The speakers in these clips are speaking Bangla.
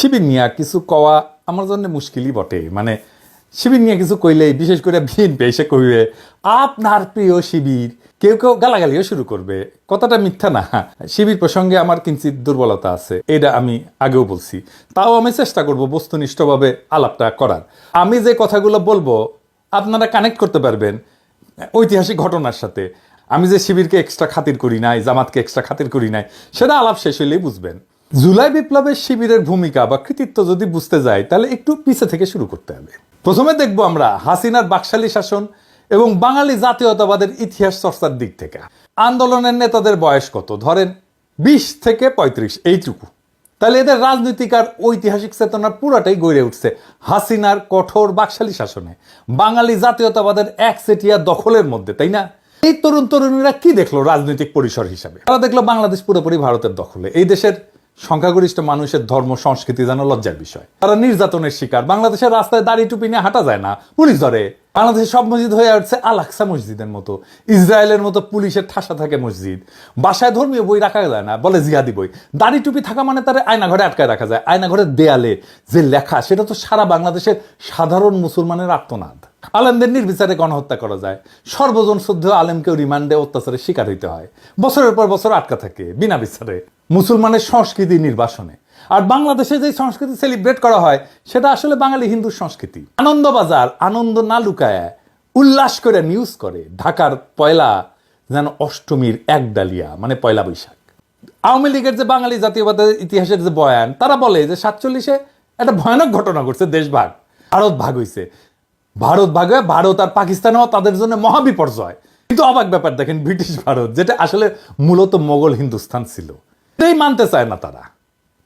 শিবির নিয়ে কিছু কওয়া আমার জন্য মুশকিলই বটে। মানে শিবির নিয়ে কিছু কইলে, বিশেষ করে বিএনপি এসে কইবে, আপনার প্রিয় শিবির কেউ কেউ গালাগালিও শুরু করবে। কথাটা মিথ্যা না। শিবির প্রসঙ্গে আমার কিঞ্চিত দুর্বলতা আছে এটা আমি আগেও বলছি। তাও আমি চেষ্টা করব বস্তুনিষ্ঠভাবে আলাপটা করার। আমি যে কথাগুলো বলব, আপনারা কানেক্ট করতে পারবেন ঐতিহাসিক ঘটনার সাথে। আমি যে শিবিরকে এক্সট্রা খাতির করি নাই, জামাতকে এক্সট্রা খাতির করি নাই, সেটা আলাপ শেষ হইলেই বুঝবেন। জুলাই বিপ্লবের শিবিরের ভূমিকা বা কৃতিত্ব যদি বুঝতে যাই, তাহলে একটু পিছে থেকে শুরু করতে হবে। প্রথমে দেখব আমরা হাসিনার বাকশালী শাসন এবং বাঙালি জাতীয়তাবাদের ইতিহাস চর্চার দিক থেকে। আন্দোলনের নেতাদের বয়স কত? ধরেন বিশ থেকে পঁয়ত্রিশ, এইটুকু। তাহলে এদের রাজনৈতিক আর ঐতিহাসিক চেতনা পুরাটাই গড়ে উঠছে হাসিনার কঠোর বাকশালী শাসনে। বাঙালি জাতীয়তাবাদের একচেটিয়া দখলের মধ্যে, তাই না? এই তরুণ তরুণীরা কি দেখল রাজনৈতিক পরিসর হিসাবে? তারা দেখল বাংলাদেশ পুরোপুরি ভারতের দখলে। এই দেশের সংখ্যাগরিষ্ঠ মানুষের ধর্ম, সংস্কৃতি যেন লজ্জার বিষয়। তারা নির্যাতনের শিকার। বাংলাদেশের রাস্তায় দাড়ি টুপি নিয়ে হাঁটা যায় না। পুলিশ ধরে। বাংলাদেশের সব মসজিদ হয়ে উঠছে আলাক্সা মসজিদের মতো। ইসরায়েলের মতো পুলিশের ঠাসা থাকে মসজিদ। বাসায় ধর্মীয় বই রাখা যায় না, বলে জিহাদি বই। দাড়ি টুপি থাকা মানে তার আয়না ঘরে আটকায় রাখা যায় আয়না ঘরের দেয়ালে যে লেখা, সেটা তো সারা বাংলাদেশের সাধারণ মুসলমানের আত্মনাদ আলেমদের নির্বিচারে গণহত্যা করা যায়। সর্বজন শুদ্ধ আলেমকেও রিমান্ডে অত্যাচারের শিকার হইতে হয়। বছরের পর বছর আটকা থাকে, বিনা বিচারে। মুসলমানের সংস্কৃতি নির্বাসনে। আর বাংলাদেশে যে সংস্কৃতি সেলিব্রেট করা হয়, সেটা আসলে বাঙালি হিন্দু সংস্কৃতি। আনন্দবাজার, আনন্দ না লুকায় উল্লাস করে নিউজ করে, ঢাকার পয়লা যেন অষ্টমীর এক ডালিয়া মানে পয়লা বৈশাখ। আওয়ামী লীগের যে বাঙালি জাতীয়বাদের ইতিহাসের যে বয়ান, তারা বলে যে সাতচল্লিশে একটা ভয়ানক ঘটনা ঘটছে, দেশ ভাগ। ভারত ভাগ হইছে। ভারত ভাগ হয়ে ভারত আর পাকিস্তানও তাদের জন্য মহাবিপর্যয়। কিন্তু অবাক ব্যাপার দেখেন, ব্রিটিশ ভারত, যেটা আসলে মূলত মোগল হিন্দুস্তান ছিল। এটাই মানতে চায় না তারা।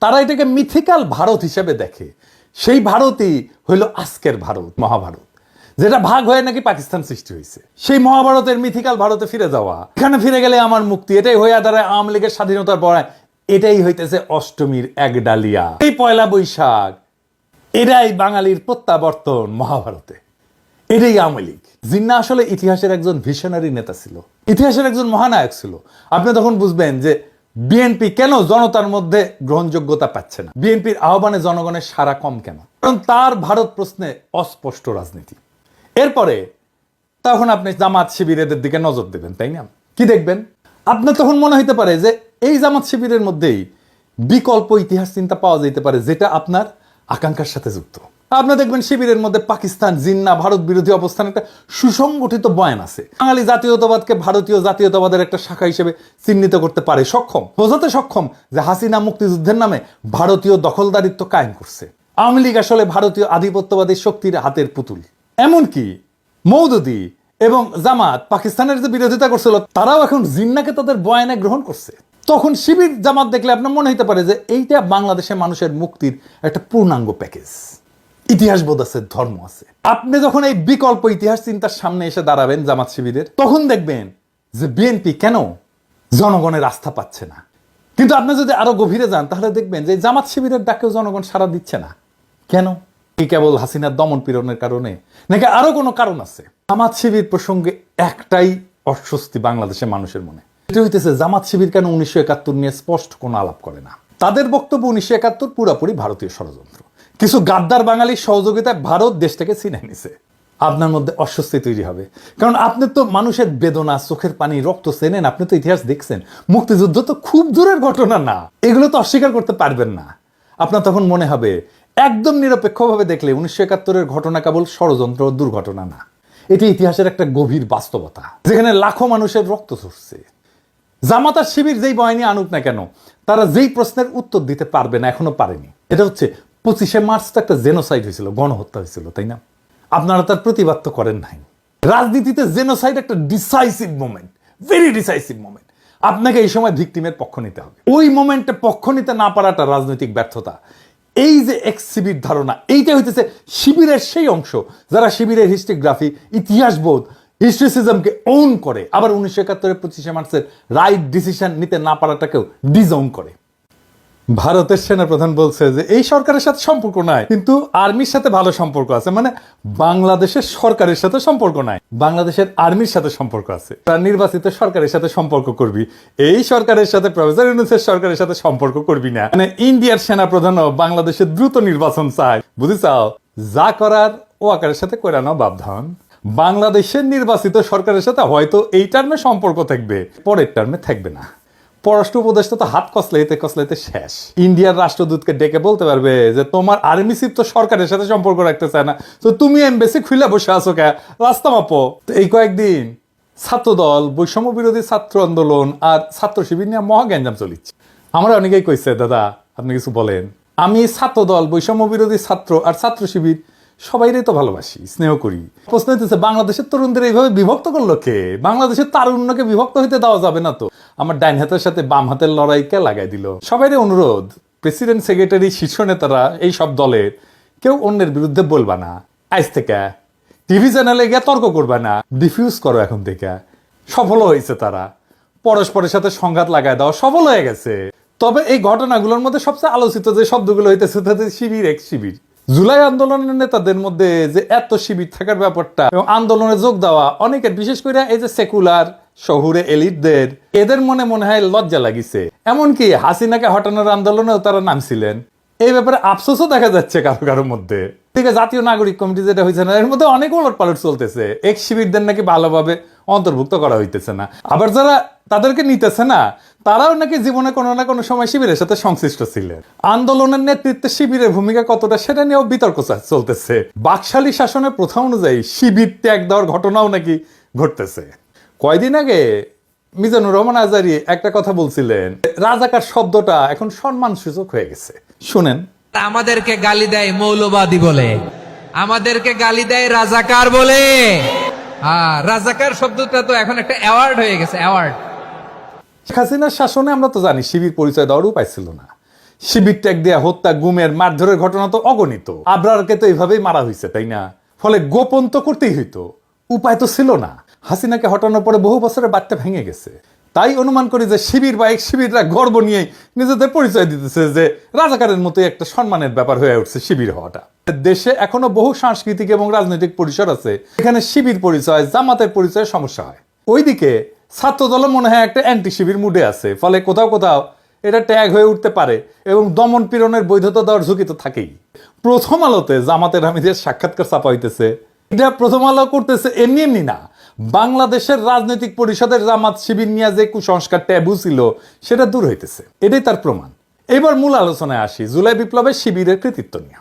তারা এটাকে মিথিক্যাল ভারত হিসেবে দেখে। সেই ভারতই হইল আজকের ভারত, মহাভারত। যেটা ভাগ হয়ে নাকি পাকিস্তান সৃষ্টি হয়েছে সেই মহাভারতের মিথিক্যাল ভারতে ফিরে যাওয়া। এখানে ফিরে গেলে আমার মুক্তি এটাই হয়ে দাঁড়ায় আওয়ামী লীগের স্বাধীনতার পর। এটাই হইতেছে অষ্টমীর এক ডালিয়া। এই পয়লা বৈশাখ এটাই বাঙালির প্রত্যাবর্তন মহাভারতে। এটাই আওয়ামী লীগ। জিন্না আসলে ইতিহাসের একজন ভিশনারি নেতা ছিল। ইতিহাসের একজন মহানায়ক ছিল। আপনি তখন বুঝবেন যে বিএনপি কেন জনতার মধ্যে গ্রহণযোগ্যতা পাচ্ছে না? বিএনপির আহ্বানে জনগণের সারা কম কেন? কারণ তার ভারত প্রশ্নে অস্পষ্ট রাজনীতি। এরপরে তখন আপনি জামাত শিবিরেদের দিকে নজর দেবেন, তাই না? কি দেখবেন? আপনার তখন মনে হইতে পারে যে এই জামাত শিবিরের মধ্যেই বিকল্প ইতিহাস চিন্তা পাওয়া যেতে পারে, যেটা আপনার আকাঙ্ক্ষার সাথে যুক্ত। আপনি দেখবেন শিবিরের মধ্যে পাকিস্তান, জিন্না, ভারত বিরোধী অবস্থান একটা সুসংগঠিত বয়ান আছে। বাঙালি জাতীয়তাবাদকে ভারতীয় জাতীয়তাবাদের একটা শাখা হিসেবে চিহ্নিত করতে পারে সক্ষম। বোঝাতে সক্ষম যে হাসিনা মুক্তিযুদ্ধের নামে ভারতীয় দখলদারিত্ব কায়েম করছে। আওয়ামী লীগ আসলে ভারতীয় আধিপত্যবাদী শক্তির হাতের পুতুল। এমনকি মৌদুদি এবং জামাত পাকিস্তানের যে বিরোধিতা করছিল, তারাও এখন জিন্নাকে তাদের বয়ানে গ্রহণ করছে। তখন শিবির জামাত দেখলে আপনার মনে হতে পারে যে এইটা বাংলাদেশের মানুষের মুক্তির একটা পূর্ণাঙ্গ প্যাকেজ। ইতিহাস বোধ আছে, ধর্ম আছে। আপনি যখন এই বিকল্প ইতিহাস চিন্তার সামনে এসে দাঁড়াবেন জামাত শিবিরের, তখন দেখবেন যে বিএনপি কেন জনগণের আস্থা পাচ্ছে না। কিন্তু আপনি যদি আরও গভীরে যান, তাহলে দেখবেন যে জামাত শিবিরের ডাকেও জনগণ সাড়া দিচ্ছে না। কেন? কি কেবল হাসিনার দমন পীড়নের কারণে? নাকি আরও কোনো কারণ আছে? জামাত শিবির প্রসঙ্গে একটাই অস্বস্তি বাংলাদেশের মানুষের মনে। এটা হইতেছে, জামাত শিবির কেন উনিশশো একাত্তর নিয়ে স্পষ্ট কোনো আলাপ করে না? তাদের বক্তব্য উনিশশো একাত্তর পুরাপুরি ভারতীয় ষড়যন্ত্র। কিছু গাদ্দার বাঙালির সহযোগিতায় ভারত দেশটাকে ছিনে নিছে। আপনার মধ্যে অস্বস্তি তৈরি হবে। কারণ আপনি তো মানুষের বেদনা, চোখের পানি, রক্ত চেনেন, আপনি তো ইতিহাস দেখছেন। মুক্তিযুদ্ধ তো খুব দূরের ঘটনা না। এগুলো তো অস্বীকার করতে পারবেন না। আপনার তখন মনে হবে, একদম নিরপেক্ষভাবে দেখলে উনিশশো একাত্তরের ঘটনা কেবল ষড়যন্ত্র দুর্ঘটনা না। এটি ইতিহাসের একটা গভীর বাস্তবতা, যেখানে লাখো মানুষের রক্ত ঝরছে। জামাতার শিবির যেই বয়ানি আনুক না কেন, তারা যেই প্রশ্নের উত্তর দিতে পারবে না, এখনও পারেনি। এটা হচ্ছে পঁচিশে মার্চ তো একটা জেনোসাইড হয়েছিল, গণহত্যা হয়েছিল, তাই না? আপনারা তার প্রতিবাদ তো করেন নাই। রাজনীতিতে জেনোসাইড একটা decisive moment very decisive moment আপনাকে এই সময় ভিকটিমের পক্ষ নিতে হবে। ওই মোমেন্টে পক্ষ নিতে না পারাটা রাজনৈতিক ব্যর্থতা। এই যে এক্স শিবির ধারণা, এইটা হইতেছে শিবিরের সেই অংশ যারা শিবিরের হিস্ট্রিগ্রাফি ইতিহাস বোধ হিস্ট্রিসিজমকে ওন করে, আবার উনিশশো একাত্তরের পঁচিশে মার্চের রাইট ডিসিশন নিতে না পারাটাকেও ডিজওন করে। ভারতের সেনাপ্রধান বলছে যে, এই সরকারের সাথে সম্পর্ক নাই। কিন্তু আর্মির সাথে ভালো সম্পর্ক আছে মানে বাংলাদেশের সরকারের সাথে সম্পর্ক নাই। বাংলাদেশের আর্মির সাথে সম্পর্ক আছে। তার নির্বাচিত সরকারের সাথে সম্পর্ক করবি। এই সরকারের সাথে, প্রফেসর ইউনুসের সরকারের সাথে সম্পর্ক করবি না। মানে ইন্ডিয়ার সেনা সেনাপ্রধানও বাংলাদেশের দ্রুত নির্বাচন চায়। বুঝি চাও যা করার ও আকারের সাথে করানো বাবধান বাংলাদেশের নির্বাচিত সরকারের সাথে হয়তো এই টার্মে সম্পর্ক থাকবে, পরের টার্মে থাকবে না। পররাষ্ট্র উপদেষ্টা তো হাত কসলাইতে কসলাইতে শেষ। ইন্ডিয়ার রাষ্ট্রদূতকে ডেকে বলতে পারবে যে, তোমার আর্মি চিফ তো সরকারের সাথে সম্পর্ক রাখতে চায় না। তো তুমি এমবেসি খুলে বসে আছো কে? রাস্তা মাপো। তো এই কয়েকদিন ছাত্রদল, বৈষম্য বিরোধী ছাত্র আন্দোলন আর ছাত্র শিবির নিয়ে মহা গ্যাঞ্জাম চলিচ্ছে। আমরা অনেকেই কইছে, দাদা, আপনি কিছু বলেন। আমি ছাত্রদল, বৈষম্য বিরোধী ছাত্র আর ছাত্র শিবির সবাইরই তো ভালোবাসি, স্নেহ করি। প্রশ্ন হইতেছে, বাংলাদেশের তরুণদের এইভাবে বিভক্ত করল কে? বাংলাদেশের তারুণ্যকে বিভক্ত হইতে দেওয়া যাবে না তো? আমার ডাইন হাতের সাথে বাম হাতের লড়াইকে লাগাই দিল। সবাইরে অনুরোধ, প্রেসিডেন্ট, সেক্রেটারি, শীর্ষ নেতারা এই সব দলের কেউ অন্যের বিরুদ্ধে বলবা না। আজ থেকে টিভি চ্যানেলে গিয়ে তর্ক করবা না। ডিফিউজ করো এখন থেকে। সফল হয়েছে তারা। পরস্পরের সাথে সংঘাত লাগায় দেওয়া সফল হয়ে গেছে। তবে এই ঘটনাগুলোর মধ্যে সবচেয়ে আলোচিত যে শব্দগুলো হইতেছে তাদের শিবির এক শিবির। জুলাই আন্দোলনের নেতাদের মধ্যে যে এত শিবির থাকার ব্যাপারটা এবং আন্দোলনে যোগ দেওয়া অনেকের, বিশেষ করে এই যে সেকুলার শহুরে এলিটদের, এদের মনে মনে হয় লজ্জা লাগিছে। এমনকি হাসিনাকে হটানোর আন্দোলনেও তারা নামছিলেন। এই ব্যাপারে আফসোসও দেখা যাচ্ছে কারও কারোর মধ্যে। ঠিক আছে জাতীয় নাগরিক কমিটি যেটা হয়েছে না, এর মধ্যে অনেক উলট পালট চলতেছে। এক শিবিরদের নাকি ভালোভাবে অন্তর্ভুক্ত করা হইতেছে না। আবার যারা তাদেরকে নিতেছে না, তারাও নাকি জীবনে কোনো না কোনো সময় শিবিরের সাথে সংশ্লিষ্ট ছিলেন। আন্দোলনের নেতৃত্বে শিবিরের ভূমিকা কতটা সেটা নিয়েও বিতর্ক চলতেছে। বাকশালী শাসনের প্রথা অনুযায়ী শিবির ত্যাগ দেওয়ার ঘটনাও নাকি ঘটতেছে। কয়দিন আগে মিজানুর রহমান আজারি একটা কথা বলছিলেন রাজাকার শব্দটা এখন সম্মান সূচক হয়ে গেছে। শুনেন। আমাদেরকে গালি দেয় মৌলবাদী বলে আমাদেরকে গালি দেয় রাজাকার বলে। রাজাকার শব্দটা তো এখন একটা অ্যাওয়ার্ড হয়ে গেছে অ্যাওয়ার্ড শেখ হাসিনার শাসনে আমরা তো জানি শিবির পরিচয় দেওয়ার উপায় ছিল না। শিবির ট্যাগ দেয়া হত্যা গুমের মারধরের ঘটনা তো অগণিত। আবরারকে তো এইভাবেই মারা হয়েছে তাই না? ফলে গোপন তো করতেই হইতো উপায় তো ছিল না। হাসিনাকে হটানোর পরে বহু বছরের বাচ্চা ভেঙে গেছে। তাই অনুমান করি যে শিবির বা এক শিবিররা গর্ব নিয়ে নিজেদের পরিচয় দিতেছে যে রাজাকারের মতোই একটা সম্মানের ব্যাপার হয়ে উঠছে শিবির হওয়াটা। দেশে এখনও বহু সাংস্কৃতিক এবং রাজনৈতিক পরিসর আছে, এখানে শিবির পরিচয়, জামাতের পরিচয় সমস্যা হয়। ওইদিকে ছাত্রদল মনে হয় একটা অ্যান্টি শিবির মুডে আছে, ফলে কোথাও কোথাও এটা ট্যাগ হয়ে উঠতে পারে এবং দমন পীড়নের বৈধতা দেওয়ার ঝুঁকি তো থাকেই। প্রথম আলোতে জামাতের হামিদের সাক্ষাৎকার চাপা হইতেছে। এটা প্রথম আলো করতেছে এমনি এমনি না বাংলাদেশের রাজনৈতিক পরিষদের জামাত শিবির নিয়ে যে কুসংস্কার ট্যাবু ছিল, সেটা দূর হইতেছে। এটাই তার প্রমাণ। এবার মূল আলোচনায় আসি, জুলাই বিপ্লবের শিবিরের কৃতিত্ব নিয়ে।